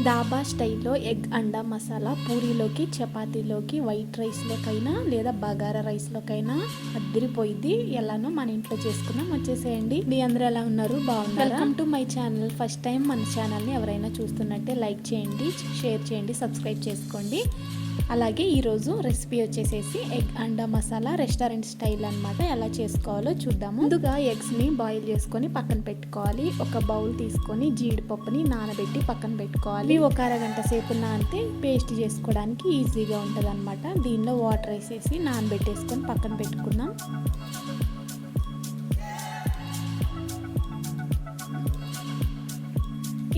డాబా స్టైల్లో ఎగ్ అండా మసాలా పూరీలోకి చపాతీలోకి వైట్ రైస్లోకైనా లేదా బగారా రైస్లోకైనా అద్దరిపోయింది. ఎలానో మన ఇంట్లో చేసుకున్నాం వచ్చేసేయండి. మీ అందరూ ఎలా ఉన్నారు? బాగున్నారు? Welcome to my channel. First time మన ఛానల్ని ఎవరైనా చూస్తున్నట్టే లైక్ చేయండి షేర్ చేయండి సబ్స్క్రైబ్ చేసుకోండి. అలాగే ఈరోజు రెసిపీ వచ్చేసేసి ఎగ్ అండా మసాలా రెస్టారెంట్ స్టైల్ అన్నమాట. ఎలా చేసుకోవాలో చూద్దాము. ముందుగా ఎగ్స్ని బాయిల్ చేసుకొని పక్కన పెట్టుకోవాలి. ఒక బౌల్ తీసుకొని జీడిపప్పుని నానబెట్టి పక్కన పెట్టుకోవాలి. ఒక అరగంట సేపు నానితే పేస్ట్ చేసుకోవడానికి ఈజీగా ఉంటుంది అనమాట దీనిలో వాటర్ వేసేసి నానబెట్టేసుకొని పక్కన పెట్టుకుందాం.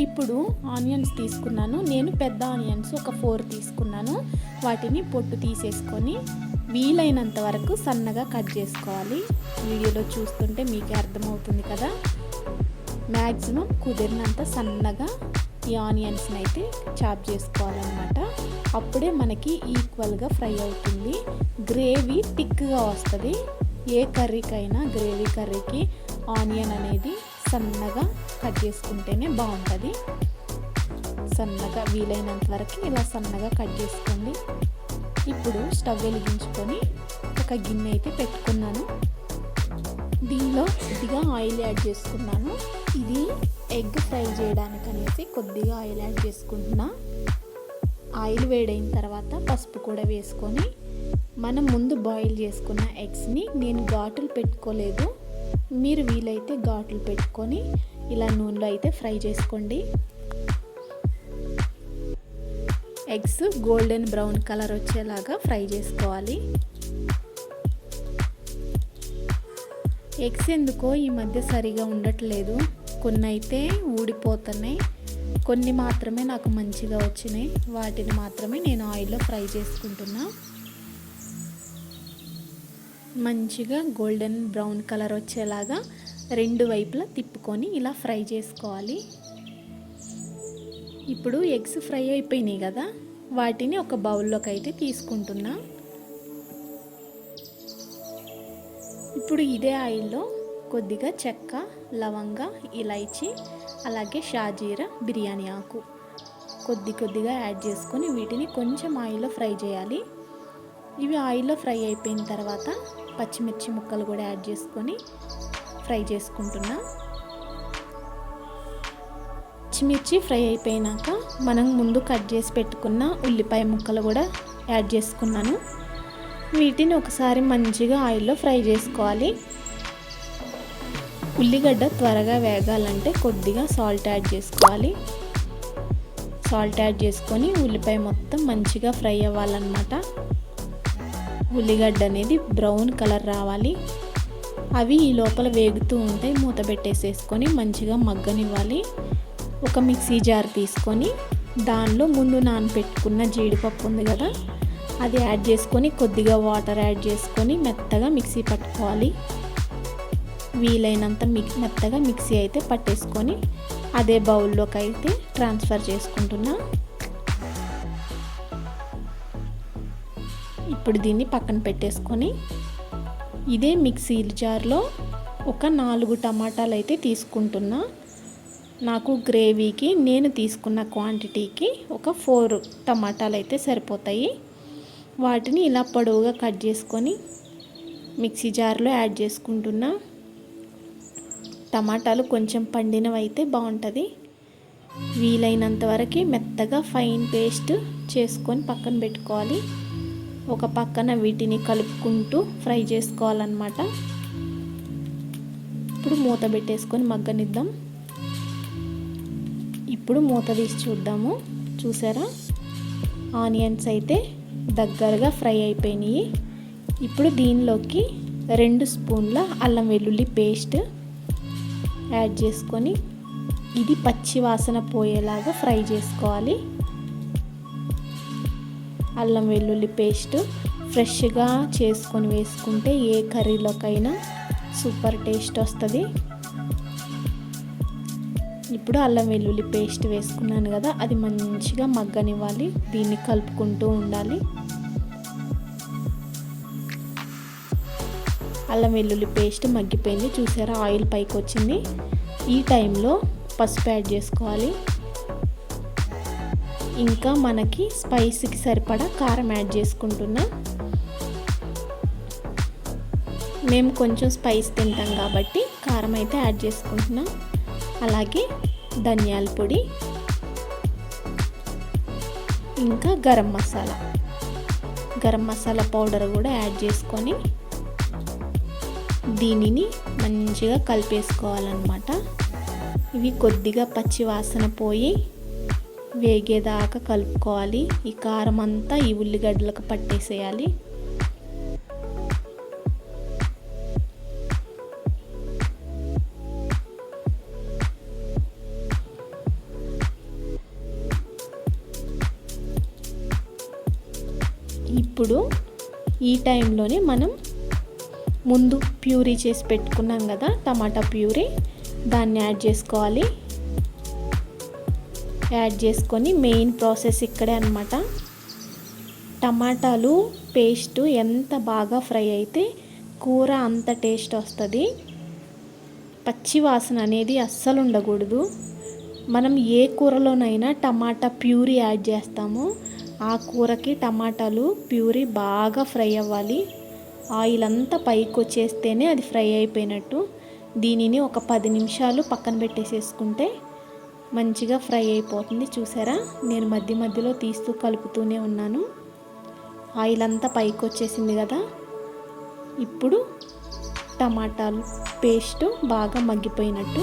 ఇప్పుడు ఆనియన్స్ తీసుకున్నాను. నేను పెద్ద ఆనియన్స్ ఒక ఫోర్ తీసుకున్నాను. వాటిని పొట్టు తీసేసుకొని వీలైనంత వరకు సన్నగా కట్ చేసుకోవాలి. వీడియోలో చూస్తుంటే మీకే అర్థమవుతుంది కదా. మ్యాక్సిమం కుదిరినంత సన్నగా ఈ ఆనియన్స్ని అయితే చాప్ చేసుకోవాలన్నమాట. అప్పుడే మనకి ఈక్వల్గా ఫ్రై అవుతుంది. గ్రేవీ థిక్గా వస్తుంది. ఏ కర్రీకైనా గ్రేవీ కర్రీకి ఆనియన్ అనేది సన్నగా కట్ చేసుకుంటేనే బాగుంటుంది. సన్నగా వీలైనంత వరకు ఇలా సన్నగా కట్ చేసుకోండి. ఇప్పుడు స్టవ్ వెలిగించుకొని ఒక గిన్నె అయితే పెట్టుకున్నాను. దీనిలో కొద్దిగా ఆయిల్ యాడ్ చేసుకున్నాను. ఇది ఎగ్ ఫ్రై చేయడానికి అనేసి కొద్దిగా ఆయిల్ యాడ్ చేసుకుంటున్నా. ఆయిల్ వేడైన తర్వాత పసుపు కూడా వేసుకొని మనం ముందు బాయిల్ చేసుకున్న ఎగ్స్ని నేను ఘాటులు పెట్టుకోలేదు. మీరు వీలైతే ఘాట్లు పెట్టుకొని ఇలా నూనెలో అయితే ఫ్రై చేసుకోండి. ఎగ్స్ గోల్డెన్ బ్రౌన్ కలర్ వచ్చేలాగా ఫ్రై చేసుకోవాలి. ఎగ్స్ ఎందుకో ఈ మధ్య సరిగా ఉండట్లేదు. కొన్ని అయితే ఊడిపోతున్నాయి. కొన్ని మాత్రమే నాకు మంచిగా వచ్చినాయి. వాటిని మాత్రమే నేను ఆయిల్లో ఫ్రై చేసుకుంటున్నా. మంచిగా గోల్డెన్ బ్రౌన్ కలర్ వచ్చేలాగా రెండు వైపులా తిప్పుకొని ఇలా ఫ్రై చేసుకోవాలి. ఇప్పుడు ఎగ్స్ ఫ్రై అయిపోయినాయి కదా. వాటిని ఒక బౌల్లోకి అయితే తీసుకుంటున్నా. ఇప్పుడు ఇదే ఆయిల్లో కొద్దిగా చెక్క లవంగ ఇలైచి అలాగే షాజీరా బిర్యానీ ఆకు కొద్ది కొద్దిగా యాడ్ చేసుకొని వీటిని కొంచెం ఆయిల్లో ఫ్రై చేయాలి. ఇవి ఆయిల్లో ఫ్రై అయిపోయిన తర్వాత పచ్చిమిర్చి ముక్కలు కూడా యాడ్ చేసుకొని ఫ్రై చేసుకుంటున్నా. పచ్చిమిర్చి ఫ్రై అయిపోయినాక మనం ముందు కట్ చేసి పెట్టుకున్న ఉల్లిపాయ ముక్కలు కూడా యాడ్ చేసుకున్నాను. వీటిని ఒకసారి మంచిగా ఆయిల్లో ఫ్రై చేసుకోవాలి. ఉల్లిగడ్డ త్వరగా వేగాలంటే కొద్దిగా సాల్ట్ యాడ్ చేసుకోవాలి. సాల్ట్ యాడ్ చేసుకొని ఉల్లిపాయ మొత్తం మంచిగా ఫ్రై అవ్వాలన్నమాట. ఉల్లిగడ్డ అనేది బ్రౌన్ కలర్ రావాలి. అవి ఈ లోపల వేగుతూ ఉంటే మూత పెట్టేసేసుకొని మంచిగా మగ్గనివ్వాలి. ఒక మిక్సీ జార్ తీసుకొని దానిలో ముందు నానపెట్టుకున్న జీడిపప్పు ఉంది కదా అది యాడ్ చేసుకొని కొద్దిగా వాటర్ యాడ్ చేసుకొని మెత్తగా మిక్సీ పట్టుకోవాలి. వీలైనంత మిక్ మెత్తగా మిక్సీ అయితే పట్టేసుకొని అదే బౌల్లోకి అయితే ట్రాన్స్ఫర్ చేసుకుంటున్నా. ఇప్పుడు దీన్ని పక్కన పెట్టేసుకొని ఇదే మిక్సీ జార్లో ఒక నాలుగు టమాటాలు అయితే తీసుకుంటున్నా. నాకు గ్రేవీకి నేను తీసుకున్న క్వాంటిటీకి ఒక ఫోర్ టమాటాలు అయితే సరిపోతాయి. వాటిని ఇలా పొడవుగా కట్ చేసుకొని మిక్సీ జార్లో యాడ్ చేసుకుంటున్నా. టమాటాలు కొంచెం పండినవి అయితే బాగుంటుంది. వీలైనంత వరకు మెత్తగా ఫైన్ పేస్ట్ చేసుకొని పక్కన పెట్టుకోవాలి. ఒక పక్కన వీటిని కలుపుకుంటూ ఫ్రై చేసుకోవాలన్నమాట. ఇప్పుడు మూత పెట్టేసుకొని మగ్గనిద్దాం. ఇప్పుడు మూత తీసి చూద్దాము. చూసారా? ఆనియన్స్ అయితే దగ్గరగా ఫ్రై అయిపోయినాయి. ఇప్పుడు దీనిలోకి రెండు స్పూన్ల అల్లం వెల్లుల్లి పేస్ట్ యాడ్ చేసుకొని ఇది పచ్చి వాసన పోయేలాగా ఫ్రై చేసుకోవాలి. అల్లం వెల్లుల్లి పేస్ట్ ఫ్రెష్గా చేసుకొని వేసుకుంటే ఏ కర్రీలోకైనా సూపర్ టేస్ట్ వస్తుంది. ఇప్పుడు అల్లం వెల్లుల్లి పేస్ట్ వేసుకున్నాను కదా అది మంచిగా మగ్గనివ్వాలి. దీన్ని కలుపుకుంటూ ఉండాలి. అల్లం వెల్లుల్లి పేస్ట్ మగ్గిపోయింది. చూసారా ఆయిల్ పైకి వచ్చింది ఈ టైంలో పసుపు యాడ్ చేసుకోవాలి. ఇంకా మనకి స్పైసీకి సరిపడా కారం యాడ్ చేసుకుంటున్నా. మేము కొంచెం స్పైస్ తింటాం కాబట్టి కారం అయితే యాడ్ చేసుకుంటున్నాం. అలాగే ధనియాల పొడి ఇంకా గరం మసాలా. గరం మసాలా పౌడర్ కూడా యాడ్ చేసుకొని దీనిని మంచిగా కలిపేసుకోవాలన్నమాట. ఇవి కొద్దిగా పచ్చి వాసన పోయి వేగేదాకా కలుపుకోవాలి. ఈ కారం అంతా ఈ ఉల్లిగడ్డలకు పట్టేసేయాలి. ఇప్పుడు ఈ టైంలోనే మనం ముందు ప్యూరీ చేసి పెట్టుకున్నాం కదా టమాటా ప్యూరీ. దాన్ని యాడ్ చేసుకోవాలి. యాడ్ చేసుకొని మెయిన్ ప్రాసెస్ ఇక్కడే అనమాట టమాటాలు పేస్ట్ ఎంత బాగా ఫ్రై అయితే కూర అంత టేస్ట్ వస్తుంది. పచ్చి వాసన అనేది అస్సలు ఉండకూడదు. మనం ఏ కూరలోనైనా టమాటా ప్యూరీ యాడ్ చేస్తామో. ఆ కూరకి టమాటాలు ప్యూరీ బాగా ఫ్రై అవ్వాలి. ఆయిల్ అంతా పైకి వచ్చేస్తేనే అది ఫ్రై అయిపోయినట్టు. దీనిని ఒక పది నిమిషాలు పక్కన పెట్టేసేసుకుంటే మంచిగా ఫ్రై అయిపోతుంది. చూసారా? నేను మధ్య మధ్యలో తీస్తూ కలుపుతూనే ఉన్నాను. ఆయిల్ అంతా పైకి వచ్చేసింది కదా. ఇప్పుడు టమాటాలు పేస్ట్ బాగా మగ్గిపోయినట్టు.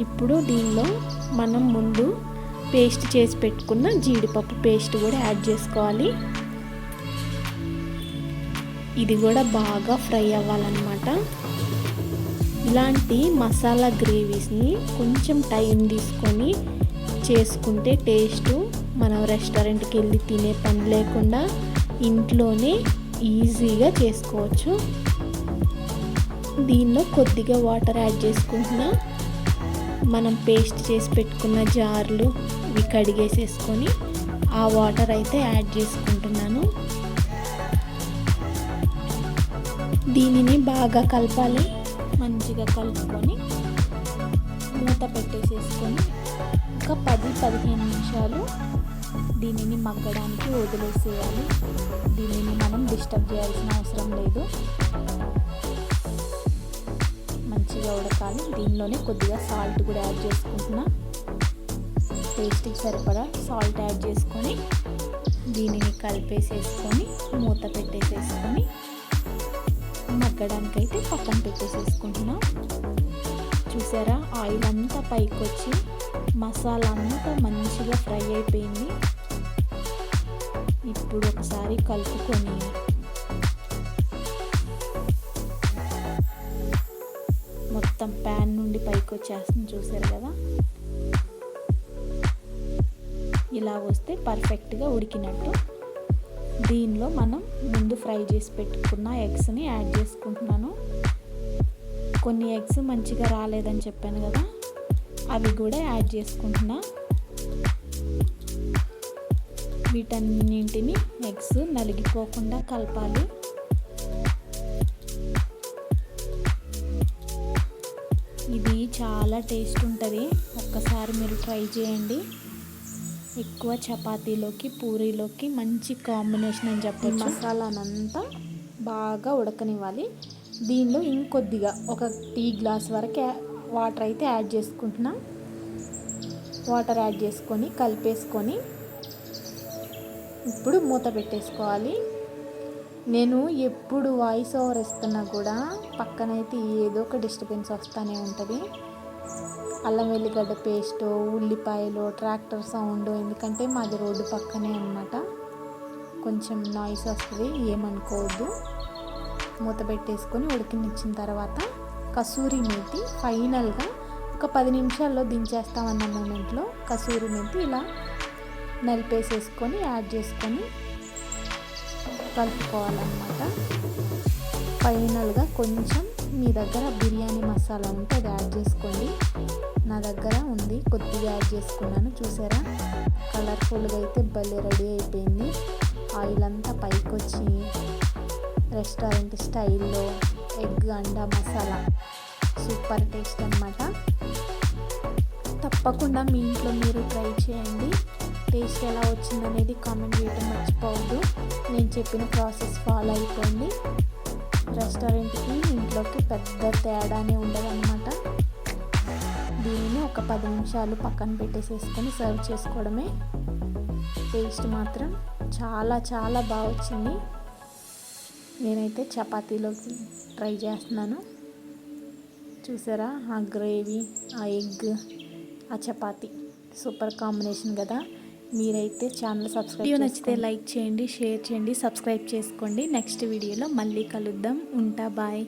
ఇప్పుడు దీనిలో మనం ముందు పేస్ట్ చేసి పెట్టుకున్న జీడిపప్పు పేస్ట్ కూడా యాడ్ చేసుకోవాలి. ఇది కూడా బాగా ఫ్రై అవ్వాలన్నమాట. ఇలాంటి మసాలా గ్రేవీస్ని కొంచెం టైం తీసుకొని చేసుకుంటే టేస్ట్ మనం రెస్టారెంట్కి వెళ్ళి తినే పని లేకుండా ఇంట్లోనే ఈజీగా చేసుకోవచ్చు. దీనిలో కొద్దిగా వాటర్ యాడ్ చేసుకుంటున్నా. మనం పేస్ట్ చేసి పెట్టుకున్న జార్లు ఇవి కడిగేసేసుకొని ఆ వాటర్ అయితే యాడ్ చేసుకుంటున్నాను. దీనిని బాగా కలపాలి. మంచిగా కలుపుకొని మూత పెట్టేసేసుకొని ఒక పది పదిహేను నిమిషాలు దీనిని మగ్గడానికి వదిలేసేయాలి. దీనిని మనం డిస్టర్బ్ చేయాల్సిన అవసరం లేదు. మంచిగా ఉడకాలి. దీనిలోనే కొద్దిగా సాల్ట్ కూడా యాడ్ చేసుకుంటున్నా. టేస్ట్కి సరిపడా సాల్ట్ యాడ్ చేసుకొని దీనిని కలిపేసేసుకొని మూత పెట్టేసేసుకొని మగ్గడానికైతే అయితే పక్కన పెట్టేసేసుకుంటున్నాం. చూసారా? ఆయిల్ అంతా పైకి వచ్చి మసాలా అంతా మంచిగా ఫ్రై అయిపోయింది. ఇప్పుడు ఒకసారి కలుపుకొని మొత్తం ప్యాన్ నుండి పైకి వచ్చేస్తుంది చూసారు కదా? ఇలా వస్తే పర్ఫెక్ట్గా ఉడికినట్టు. దీనిలో మనం ముందు ఫ్రై చేసి పెట్టుకున్న ఎగ్స్ని యాడ్ చేసుకుంటున్నాను. కొన్ని ఎగ్స్ మంచిగా రాలేదని చెప్పాను కదా అవి కూడా యాడ్ చేసుకుంటున్నా. వీటన్నింటిని ఎగ్స్ నలిగిపోకుండా కలపాలి. ఇది చాలా టేస్ట్ ఉంటుంది. ఒక్కసారి మీరు ట్రై చేయండి. ఎక్కువ చపాతీలోకి పూరీలోకి మంచి కాంబినేషన్ అని చెప్పి మసాలానంతా బాగా ఉడకనివ్వాలి. దీనిలో ఇంకొద్దిగా ఒక టీ గ్లాస్ వరకు వాటర్ అయితే యాడ్ చేసుకుంటున్నా. వాటర్ యాడ్ చేసుకొని కలిపేసుకొని ఇప్పుడు మూత పెట్టేసుకోవాలి. నేను ఎప్పుడు వాయిస్ ఓవర్ ఇస్తున్నా కూడా పక్కనైతే ఏదో ఒక డిస్టర్బెన్స్ వస్తూనే ఉంటుంది. అల్లం వెల్లిగడ్డ పేస్ట్ ఉల్లిపాయలు ట్రాక్టర్ సౌండ్ ఎందుకంటే మాది రోడ్డు పక్కనే అనమాట కొంచెం నాయిస్ వస్తుంది ఏమనుకోవద్దు. మూత పెట్టేసుకొని ఉడికినిచ్చిన తర్వాత కసూరి మేతి ఫైనల్గా ఒక పది నిమిషాల్లో దించేస్తామన్న మూమెంట్లో కసూరి మేతి ఇలా నలిపేసేసుకొని యాడ్ చేసుకొని కలుపుకోవాలన్నమాట. ఫైనల్గా కొంచెం మీ దగ్గర బిర్యానీ మసాలా ఉంటే అది యాడ్ చేసుకోండి. నా దగ్గర ఉంది కొద్దిగా యాడ్ చేసుకున్నాను చూసారా? కలర్ఫుల్గా అయితే భలే రెడీ అయిపోయింది. ఆయిల్ అంతా పైకి వచ్చి రెస్టారెంట్ స్టైల్లో ఎగ్ అండా మసాలా. సూపర్ టేస్ట్ అనమాట తప్పకుండా మీ ఇంట్లో మీరు ట్రై చేయండి. టేస్ట్ ఎలా వచ్చిందనేది కామెంట్ చేయడం మర్చిపోవద్దు. నేను చెప్పిన ప్రాసెస్ ఫాలో అయిపోయింది రెస్టారెంట్కి ఇంట్లోకి పెద్ద తేడానే ఉండదన్నమాట. దీనిని ఒక పది నిమిషాలు పక్కన పెట్టేసేసుకొని సర్వ్ చేసుకోవడమే. టేస్ట్ మాత్రం చాలా చాలా బాగా వచ్చింది నేనైతే చపాతీలోకి ట్రై చేస్తున్నాను. చూసారా? ఆ గ్రేవీ ఆ ఎగ్ ఆ చపాతీ. సూపర్ కాంబినేషన్ కదా. మీరైతే ఛానల్ సబ్స్క్రైబ్ వీడియో నచ్చితే లైక్ చేయండి షేర్ చేయండి సబ్స్క్రైబ్ చేసుకోండి. నెక్స్ట్ వీడియోలో మళ్ళీ కలుద్దాం. ఉంటా బాయ్.